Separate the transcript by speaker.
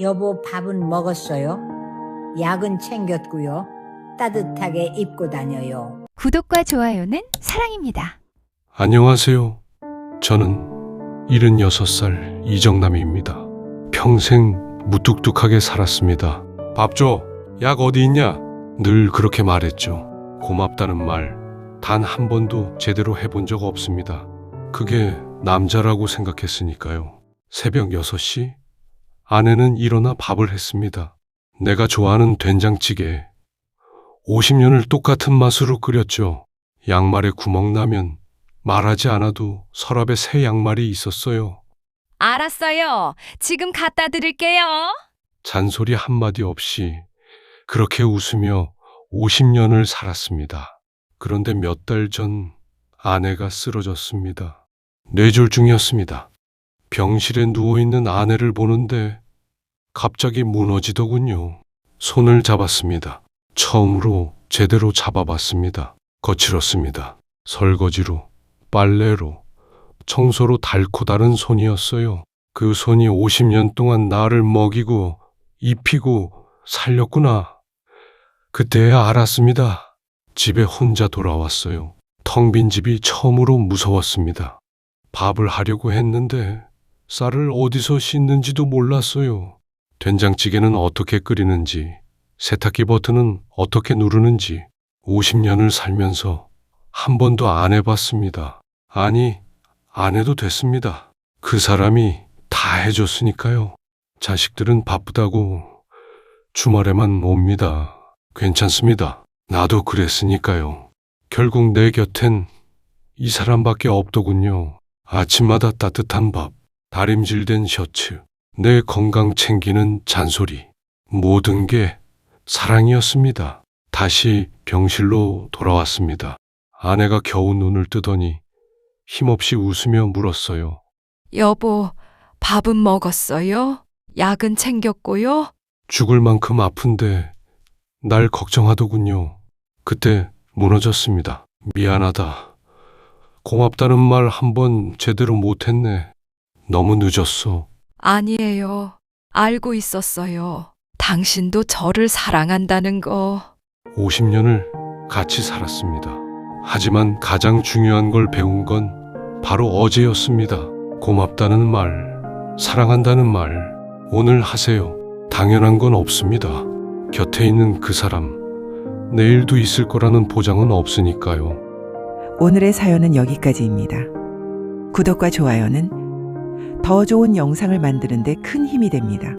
Speaker 1: 여보 밥은 먹었어요? 약은 챙겼고요. 따뜻하게 입고 다녀요.
Speaker 2: 구독과 좋아요는 사랑입니다.
Speaker 3: 안녕하세요. 저는 76살 이정남입니다. 평생 무뚝뚝하게 살았습니다. 밥 줘. 약 어디 있냐? 늘 그렇게 말했죠. 고맙다는 말 단 한 번도 제대로 해본 적 없습니다. 그게 남자라고 생각했으니까요. 새벽 6시 아내는 일어나 밥을 했습니다. 내가 좋아하는 된장찌개 50년을 똑같은 맛으로 끓였죠. 양말에 구멍 나면 말하지 않아도 서랍에 새 양말이 있었어요.
Speaker 2: 알았어요. 지금 갖다 드릴게요.
Speaker 3: 잔소리 한마디 없이 그렇게 웃으며 50년을 살았습니다. 그런데 몇 달 전 아내가 쓰러졌습니다. 뇌졸중이었습니다. 병실에 누워있는 아내를 보는데 갑자기 무너지더군요. 손을 잡았습니다. 처음으로 제대로 잡아봤습니다. 거칠었습니다. 설거지로, 빨래로, 청소로 닳고 다른 손이었어요. 그 손이 50년 동안 나를 먹이고 입히고 살렸구나. 그때야 알았습니다. 집에 혼자 돌아왔어요. 텅 빈 집이 처음으로 무서웠습니다. 밥을 하려고 했는데 쌀을 어디서 씻는지도 몰랐어요. 된장찌개는 어떻게 끓이는지, 세탁기 버튼은 어떻게 누르는지 50년을 살면서 한 번도 안 해봤습니다. 아니, 안 해도 됐습니다. 그 사람이 다 해줬으니까요. 자식들은 바쁘다고 주말에만 옵니다. 괜찮습니다. 나도 그랬으니까요. 결국 내 곁엔 이 사람밖에 없더군요. 아침마다 따뜻한 밥, 다림질된 셔츠, 내 건강 챙기는 잔소리. 모든 게 사랑이었습니다. 다시 병실로 돌아왔습니다. 아내가 겨우 눈을 뜨더니 힘없이 웃으며 물었어요.
Speaker 4: 여보, 밥은 먹었어요? 약은 챙겼고요?
Speaker 3: 죽을 만큼 아픈데 날 걱정하더군요. 그때 무너졌습니다. 미안하다. 고맙다는 말 한 번 제대로 못했네. 너무 늦었어.
Speaker 4: 아니에요. 알고 있었어요. 당신도 저를 사랑한다는 거.
Speaker 3: 50년을 같이 살았습니다. 하지만 가장 중요한 걸 배운 건 바로 어제였습니다. 고맙다는 말, 사랑한다는 말, 오늘 하세요. 당연한 건 없습니다. 곁에 있는 그 사람, 내일도 있을 거라는 보장은 없으니까요.
Speaker 5: 오늘의 사연은 여기까지입니다. 구독과 좋아요는 더 좋은 영상을 만드는데 큰 힘이 됩니다.